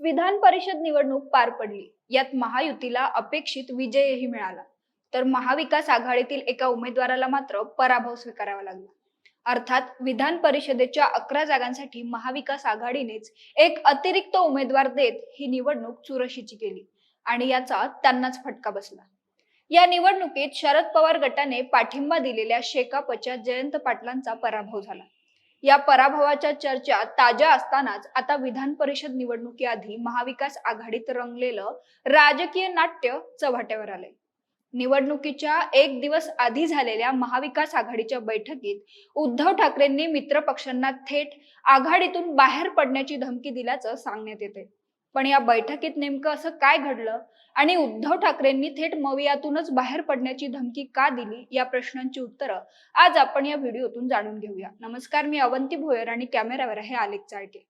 विधान परिषद निवडणूक पार पडली. यात महायुतीला अपेक्षित विजयही मिळाला. तर महाविकास आघाडीतील एका उमेदवाराला मात्र पराभव स्वीकारावा लागला. अर्थात विधान परिषदेच्या अकरा जागांसाठी महाविकास आघाडीनेच एक अतिरिक्त उमेदवार देत ही निवडणूक चुरशीची केली आणि याचा त्यांनाच फटका बसला. या निवडणुकीत शरद पवार गटाने पाठिंबा दिलेल्या शेकापच्या जयंत पाटलांचा पराभव झाला. या पराभवाच्या चर्चा ताज्या असतानाच आता विधान परिषद निवडणुकीआधी महाविकास आघाडीत रंगलेलं राजकीय नाट्य चव्हाट्यावर आलंय. निवडणुकीच्या एक दिवस आधी झालेल्या महाविकास आघाडीच्या बैठकीत उद्धव ठाकरेंनी मित्र पक्षांना थेट आघाडीतून बाहेर पडण्याची धमकी दिल्याचं सांगण्यात येते पण या बैठकीत नेमकं असं काय घडलं? आणि उद्धव ठाकरेंनी थेट मवियातूनच बाहेर पडण्याची धमकी का दिली? या प्रश्नांची उत्तरं आज आपण या व्हिडिओतून जाणून घेऊया. नमस्कार मी अवंती भोयर आणि कॅमेरावर आहे आलेख चाळके.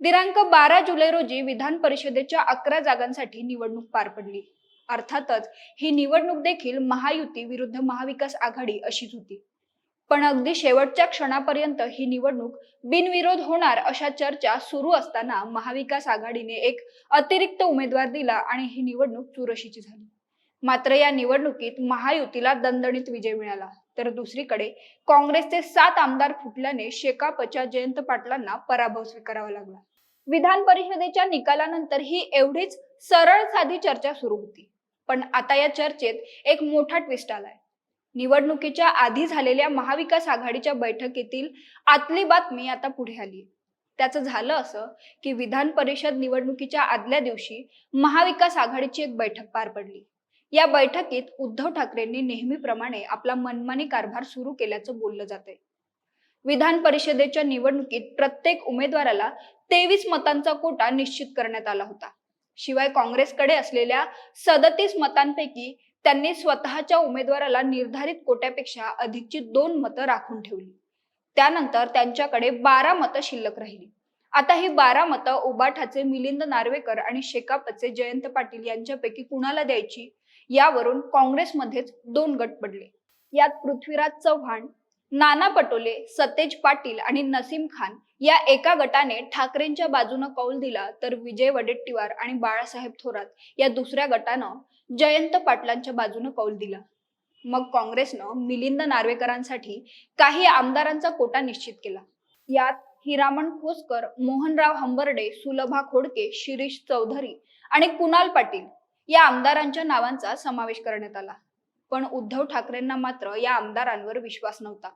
दिनांक बारा जुलै रोजी विधान परिषदेच्या अकरा जागांसाठी निवडणूक पार पडली. अर्थातच ही निवडणूक देखील महायुती विरुद्ध महाविकास आघाडी अशीच होती. पण अगदी शेवटच्या क्षणापर्यंत ही निवडणूक बिनविरोध होणार अशा चर्चा सुरू असताना महाविकास आघाडीने एक अतिरिक्त उमेदवार दिला आणि ही निवडणूक चुरशीची झाली. मात्र या निवडणुकीत महायुतीला दणदणीत विजय मिळाला. तर दुसरीकडे काँग्रेसचे सात आमदार फुटल्याने शेकापच्या जयंत पाटलांना पराभव स्वीकारावा लागला. विधान परिषदेच्या निकालानंतर ही एवढीच सरळ साधी चर्चा सुरू होती. पण आता या चर्चेत एक मोठा ट्विस्ट आलाय. निवडणुकीच्या आधी झालेल्या महाविकास आघाडीच्या बैठकीतील आतली बातमी आता पुढे आली त्याचं झालं असं की विधान परिषद निवडणुकीच्या आदल्या दिवशी महाविकास आघाडीची एक बैठक पार पडली. या बैठकीत उद्धव ठाकरेंनी नेहमीप्रमाणे आपला मनमानी कारभार सुरू केल्याचं बोललं जातंय. विधान परिषदेच्या निवडणुकीत प्रत्येक उमेदवाराला तेवीस मतांचा कोटा निश्चित करण्यात आला होता. शिवाय काँग्रेसकडे असलेल्या सदतीस मतांपैकी त्यांनी स्वतःच्या उमेदवाराला निर्धारित कोट्यापेक्षा अधिकची दोन मतं राखून ठेवली. त्यानंतर त्यांच्याकडे बारा मतं शिल्लक राहिली. आता ही बारा मतं उबाठाचे मिलिंद नार्वेकर आणि शेकापचे जयंत पाटील यांच्यापैकी कुणाला द्यायची? यावरून काँग्रेसमध्येच दोन गट पडले. यात पृथ्वीराज चव्हाण नाना पटोले सतेज पाटील आणि नसीम खान या एका गटाने ठाकरेंच्या बाजूनं कौल दिला तर विजय वडेट्टीवार आणि बाळासाहेब थोरात या दुसऱ्या गटानं जयंत पाटलांच्या बाजूनं कौल दिला. मग काँग्रेसनं मिलिंद नार्वेकरांसाठी काही आमदारांचा कोटा निश्चित केला. यात हिरामण खोसकर मोहनराव हंबर्डे सुलभा खोडके शिरीष चौधरी आणि कुणाल पाटील या आमदारांच्या नावांचा समावेश करण्यात आला. पण उद्धव ठाकरेंना मात्र या आमदारांवर विश्वास नव्हता.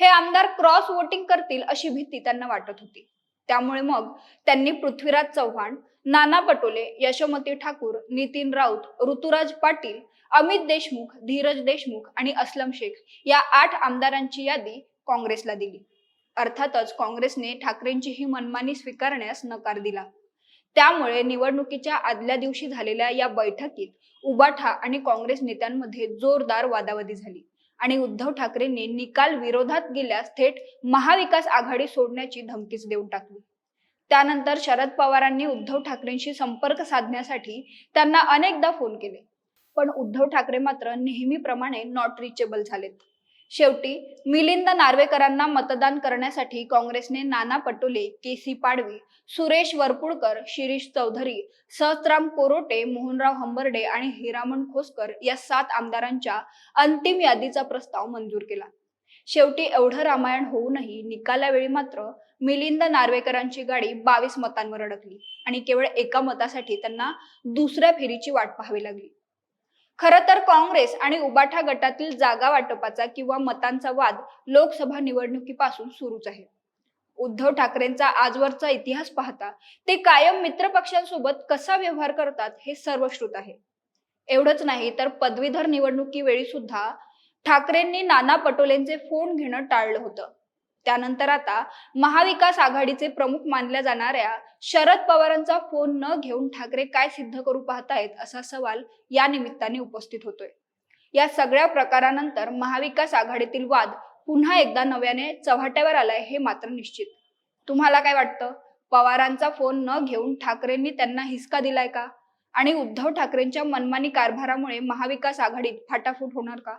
हे आमदार क्रॉस वोटिंग करतील अशी भीती त्यांना वाटत होती. त्यामुळे मग त्यांनी पृथ्वीराज चव्हाण नाना पटोले यशोमती ठाकूर नितीन राऊत ऋतुराज पाटील अमित देशमुख धीरज देशमुख आणि असलम शेख या आठ आमदारांची यादी काँग्रेसला दिली. अर्थातच काँग्रेसने ठाकरेंची ही मनमानी स्वीकारण्यास नकार दिला. त्यामुळे निवडणुकीच्या आदल्या दिवशी झालेल्या या बैठकीत उबाठा आणि काँग्रेस नेत्यांमध्ये जोरदार वादावादी झाली. आणि उद्धव ठाकरेंनी निकाल विरोधात गेल्यास थेट महाविकास आघाडी सोडण्याची धमकीच देऊन टाकली. त्यानंतर शरद पवारांनी उद्धव ठाकरेंशी संपर्क साधण्यासाठी त्यांना अनेकदा फोन केले. पण उद्धव ठाकरे मात्र नेहमीप्रमाणे नॉट रिचेबल झालेत. शेवटी मिलिंद नार्वेकरांना मतदान करण्यासाठी काँग्रेसने नाना पटोले केसी पाडवी सुरेश वरपुडकर शिरीष चौधरी सहस्राम कोरोटे मोहनराव हंबर्डे आणि हिरामण खोसकर या सात आमदारांच्या अंतिम यादीचा प्रस्ताव मंजूर केला. शेवटी एवढं रामायण होऊनही निकालावेळी मात्र मिलिंद नार्वेकरांची गाडी बावीस मतांवर अडकली आणि केवळ एका मतासाठी त्यांना दुसऱ्या फेरीची वाट पाहावी लागली. खर तर काँग्रेस आणि उबाठा गटातील जागा वाटपाचा किंवा मतांचा वाद लोकसभा निवडणुकीपासून सुरूच आहे. उद्धव ठाकरेंचा आजवरचा इतिहास पाहता ते कायम मित्र पक्षांसोबत कसा व्यवहार करतात हे सर्वश्रुत आहे. एवढंच नाही तर पदवीधर निवडणुकीवेळी सुद्धा ठाकरेंनी नाना पटोलेंचे फोन घेणं टाळलं होतं. त्यानंतर आता महाविकास आघाडीचे प्रमुख मानल्या जाणाऱ्या शरद पवारांचा फोन न घेऊन ठाकरे काय सिद्ध करू पाहतायत असा सवाल या निमित्ताने उपस्थित होतोय. या सगळ्या प्रकारानंतर महाविकास आघाडीतील वाद पुन्हा एकदा नव्याने चव्हाट्यावर आलाय हे मात्र निश्चित. तुम्हाला काय वाटतं? पवारांचा फोन न घेऊन ठाकरेंनी त्यांना हिसका दिलाय का? आणि उद्धव ठाकरेंच्या मनमानी कारभारामुळे महाविकास आघाडीत फाटाफूट होणार का?